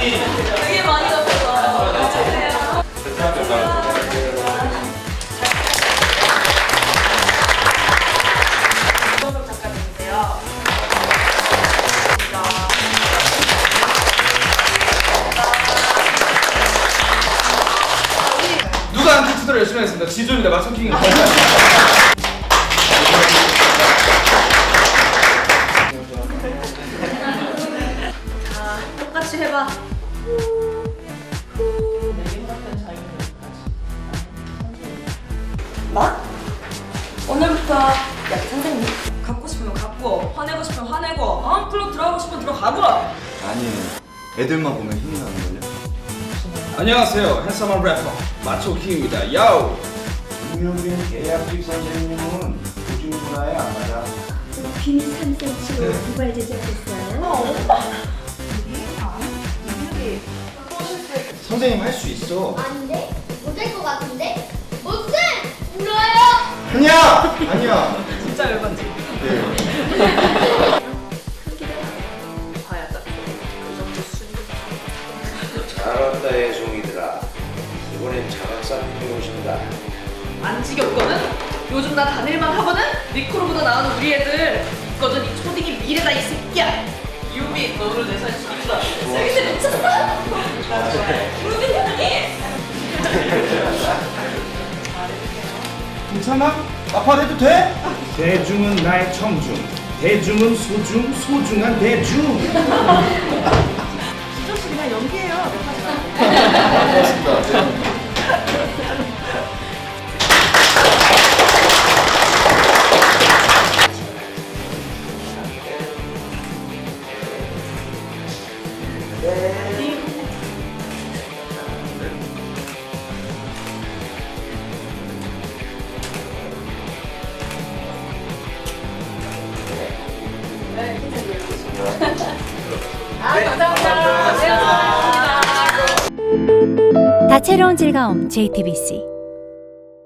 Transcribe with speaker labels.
Speaker 1: 되게 많이 잡혔어. 이범석 작가님이세요.
Speaker 2: 누가 안티 투자를 열심히 하겠습니다. 지조입니다. 마스킹.
Speaker 1: 자, 똑같이 해봐. 나? 오늘부터 야 선생님 갖고 싶으면 갖고 화내고 싶으면 화내고 어? 클럽 들어가고 싶으면 들어가고
Speaker 3: 아니 애들만 보면 힘이 나는 걸요?
Speaker 2: 안녕하세요. 핸섬한 래퍼 마초 킹입니다. 야우.
Speaker 4: 김용빈 계약직 선생님은 요즘 문화에 안 맞아.
Speaker 5: 빈 3cm로 두발 제작했어요.
Speaker 3: 선생님 할 수 있어.
Speaker 6: 아닌데? 못할 것 같은데? 못해! 울어요!
Speaker 3: 아니야. 아니야.
Speaker 1: 진짜 열받지?
Speaker 3: 네.
Speaker 1: 봐야 딱. 그 정도 수준.
Speaker 4: 잘한다 애송이들아. 이번엔 장학사님이 오신다.
Speaker 1: 안 지겹거든? 요즘 나 다닐만 하거든? 니코로보다 나오는 우리 애들 있거든 이 초딩이 미래다 이 새끼야 유비 너를 내살 죽인다 세기들 미쳤어? 루비
Speaker 2: 괜찮아? 아파도 해도 돼?
Speaker 7: 대중은 나의 청중 대중은 소중 소중한 대중
Speaker 1: 지조씨 그냥 연기해요
Speaker 5: 다채로운 즐거움 JTBC